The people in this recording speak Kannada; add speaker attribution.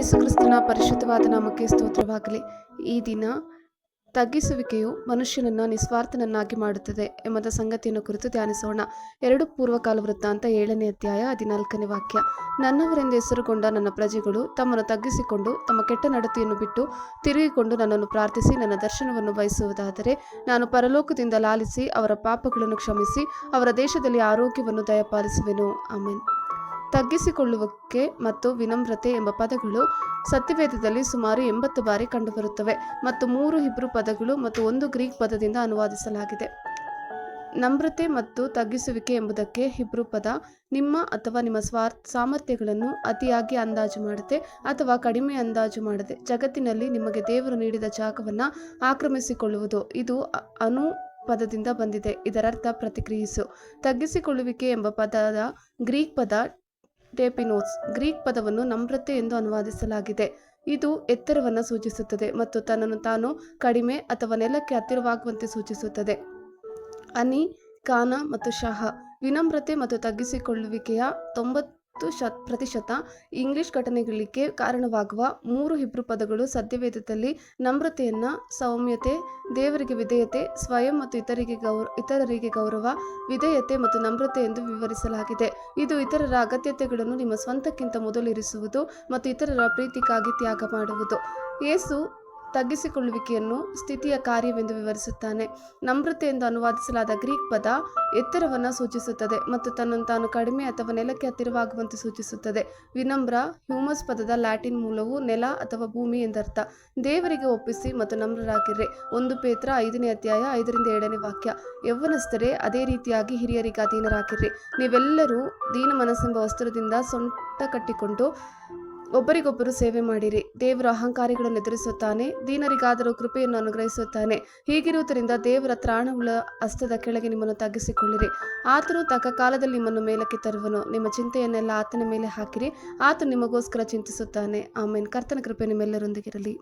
Speaker 1: ಯೇಸು ಕ್ರಿಸ್ತನ ಪರಿಶುದ್ಧವಾದ ನಾಮಕ್ಕೆ ಸ್ತೋತ್ರವಾಗಲಿ. ಈ ದಿನ ತಗ್ಗಿಸುವಿಕೆಯು ಮನುಷ್ಯನನ್ನು ನಿಸ್ವಾರ್ಥನನ್ನಾಗಿ ಮಾಡುತ್ತದೆ ಎಂಬ ಸಂಗತಿಯನ್ನು ಕುರಿತು ಧ್ಯಾನಿಸೋಣ. ಎರಡು ಪೂರ್ವಕಾಲ ವೃತ್ತಾಂತ ಏಳನೇ ಅಧ್ಯಾಯ ಹದಿನಾಲ್ಕನೇ ವಾಕ್ಯ. ನನ್ನವರೆಂದು ಹೆಸರುಗೊಂಡ ನನ್ನ ಪ್ರಜೆಗಳು ತಮ್ಮನ್ನು ತಗ್ಗಿಸಿಕೊಂಡು ತಮ್ಮ ಕೆಟ್ಟ ನಡತೆಯನ್ನು ಬಿಟ್ಟು ತಿರುಗಿಕೊಂಡು ನನ್ನನ್ನು ಪ್ರಾರ್ಥಿಸಿ ನನ್ನ ದರ್ಶನವನ್ನು ಬಯಸುವುದಾದರೆ ನಾನು ಪರಲೋಕದಿಂದ ಲಾಲಿಸಿ ಅವರ ಪಾಪಗಳನ್ನು ಕ್ಷಮಿಸಿ ಅವರ ದೇಶದಲ್ಲಿ ಆರೋಗ್ಯವನ್ನು ದಯಪಾಲಿಸುವೆನು. ಆಮೇನ್. ತಗ್ಗಿಸಿಕೊಳ್ಳುವಕ್ಕೆ ಮತ್ತು ವಿನಮ್ರತೆ ಎಂಬ ಪದಗಳು ಸತ್ಯವೇದದಲ್ಲಿ ಸುಮಾರು ಎಂಬತ್ತು ಬಾರಿ ಕಂಡುಬರುತ್ತವೆ ಮತ್ತು ಮೂರು ಹಿಬ್ರು ಪದಗಳು ಮತ್ತು ಒಂದು ಗ್ರೀಕ್ ಪದದಿಂದ ಅನುವಾದಿಸಲಾಗಿದೆ. ನಮ್ರತೆ ಮತ್ತು ತಗ್ಗಿಸುವಿಕೆ ಎಂಬುದಕ್ಕೆ ಹಿಬ್ರು ಪದ ನಿಮ್ಮ ಅಥವಾ ನಿಮ್ಮ ಸ್ವಾರ್ಥ ಸಾಮರ್ಥ್ಯಗಳನ್ನು ಅತಿಯಾಗಿ ಅಂದಾಜು ಮಾಡದೆ ಅಥವಾ ಕಡಿಮೆ ಅಂದಾಜು ಮಾಡದೆ ಜಗತ್ತಿನಲ್ಲಿ ನಿಮಗೆ ದೇವರು ನೀಡಿದ ಜಾಗವನ್ನು ಆಕ್ರಮಿಸಿಕೊಳ್ಳುವುದು ಇದು ಅನು ಪದದಿಂದ ಬಂದಿದೆ. ಇದರರ್ಥ ಪ್ರತಿಕ್ರಿಯಿಸು. ತಗ್ಗಿಸಿಕೊಳ್ಳುವಿಕೆ ಎಂಬ ಪದದ ಗ್ರೀಕ್ ಪದ ಟೇಪಿನೋಸ್ ಗ್ರೀಕ್ ಪದವನ್ನು ನಮ್ರತೆ ಎಂದು ಅನುವಾದಿಸಲಾಗಿದೆ. ಇದು ಎತ್ತರವನ್ನು ಸೂಚಿಸುತ್ತದೆ ಮತ್ತು ತನ್ನನ್ನು ತಾನು ಕಡಿಮೆ ಅಥವಾ ನೆಲಕ್ಕೆ ಹತ್ತಿರವಾಗುವಂತೆ ಸೂಚಿಸುತ್ತದೆ. ಅನಿ, ಕಾನ ಮತ್ತು ಶಹ ವಿನಮ್ರತೆ ಮತ್ತು ತಗ್ಗಿಸಿಕೊಳ್ಳುವಿಕೆಯ ತೊಂಬತ್ತು ಶತ್, ಪ್ರತಿಶತ ಇಂಗ್ಲಿಷ್ ಘಟನೆಗಳಿಗೆ ಕಾರಣವಾಗುವ ಮೂರು ಹಿಬ್ರು ಪದಗಳು ಸದ್ಯವೇದದಲ್ಲಿ ನಮ್ರತೆಯನ್ನು, ಸೌಮ್ಯತೆ, ದೇವರಿಗೆ ವಿಧೇಯತೆ, ಸ್ವಯಂ ಮತ್ತು ಇತರಿಗೆ ಗೌರ, ಇತರರಿಗೆ ಗೌರವ, ವಿಧೇಯತೆ ಮತ್ತು ನಮ್ರತೆ ಎಂದು ವಿವರಿಸಲಾಗಿದೆ. ಇದು ಇತರರ ಅಗತ್ಯತೆಗಳನ್ನು ನಿಮ್ಮ ಸ್ವಂತಕ್ಕಿಂತ ಮೊದಲಿರಿಸುವುದು ಮತ್ತು ಇತರರ ಪ್ರೀತಿಗಾಗಿ ತ್ಯಾಗ ಮಾಡುವುದು. ಯೇಸು ತಗ್ಗಿಸಿಕೊಳ್ಳುವಿಕೆಯನ್ನು ಸ್ಥಿತಿಯ ಕಾರ್ಯವೆಂದು ವಿವರಿಸುತ್ತಾನೆ. ನಮ್ರತೆ ಎಂದು ಅನುವಾದಿಸಲಾದ ಗ್ರೀಕ್ ಪದ ಎತ್ತರವನ್ನು ಸೂಚಿಸುತ್ತದೆ ಮತ್ತು ತನ್ನನ್ನು ತಾನು ಕಡಿಮೆ ಅಥವಾ ನೆಲಕ್ಕೆ ಹತ್ತಿರವಾಗುವಂತೆ ಸೂಚಿಸುತ್ತದೆ. ವಿನಮ್ರ ಹ್ಯೂಮಸ್ ಪದದ ಲ್ಯಾಟಿನ್ ಮೂಲವು ನೆಲ ಅಥವಾ ಭೂಮಿ ಎಂದರ್ಥ. ದೇವರಿಗೆ ಒಪ್ಪಿಸಿ ಮತ್ತು ನಮ್ರರಾಗಿರ್ರೆ. ಒಂದು ಪೇತ್ರ ಐದನೇ ಅಧ್ಯಾಯ ಐದರಿಂದ ಏಳನೇ ವಾಕ್ಯ. ಯೌವನಸ್ಥರೇ, ಅದೇ ರೀತಿಯಾಗಿ ಹಿರಿಯರಿಗೆ ಅಧೀನರಾಗಿರ್ರಿ. ನೀವೆಲ್ಲರೂ ದೀನ ಮನಸ್ಸೆಂಬ ವಸ್ತ್ರದಿಂದ ಸೊಂಟ ಕಟ್ಟಿಕೊಂಡು ಒಬ್ಬರಿಗೊಬ್ಬರು ಸೇವೆ ಮಾಡಿರಿ. ದೇವರು ಅಹಂಕಾರಿಗಳನ್ನು ಎದುರಿಸುತ್ತಾನೆ. ದೀನರಿಗಾದರೂ ಕೃಪೆಯನ್ನು ಅನುಗ್ರಹಿಸುತ್ತಾನೆ. ಹೀಗಿರುವುದರಿಂದ ದೇವರ ತ್ರಾಣವುಳ ಹಸ್ತದ ಕೆಳಗೆ ನಿಮ್ಮನ್ನು ತಗ್ಗಿಸಿಕೊಳ್ಳಿರಿ. ಆತನು ತಕ್ಕ ಕಾಲದಲ್ಲಿ ನಿಮ್ಮನ್ನು ಮೇಲಕ್ಕೆ ತರುವನು. ನಿಮ್ಮ ಚಿಂತೆಯನ್ನೆಲ್ಲ ಆತನ ಮೇಲೆ ಹಾಕಿರಿ. ಆತ ನಿಮಗೋಸ್ಕರ ಚಿಂತಿಸುತ್ತಾನೆ. ಆಮೇನ್. ಕರ್ತನ ಕೃಪೆ ನಿಮ್ಮೆಲ್ಲರೊಂದಿಗಿರಲಿ.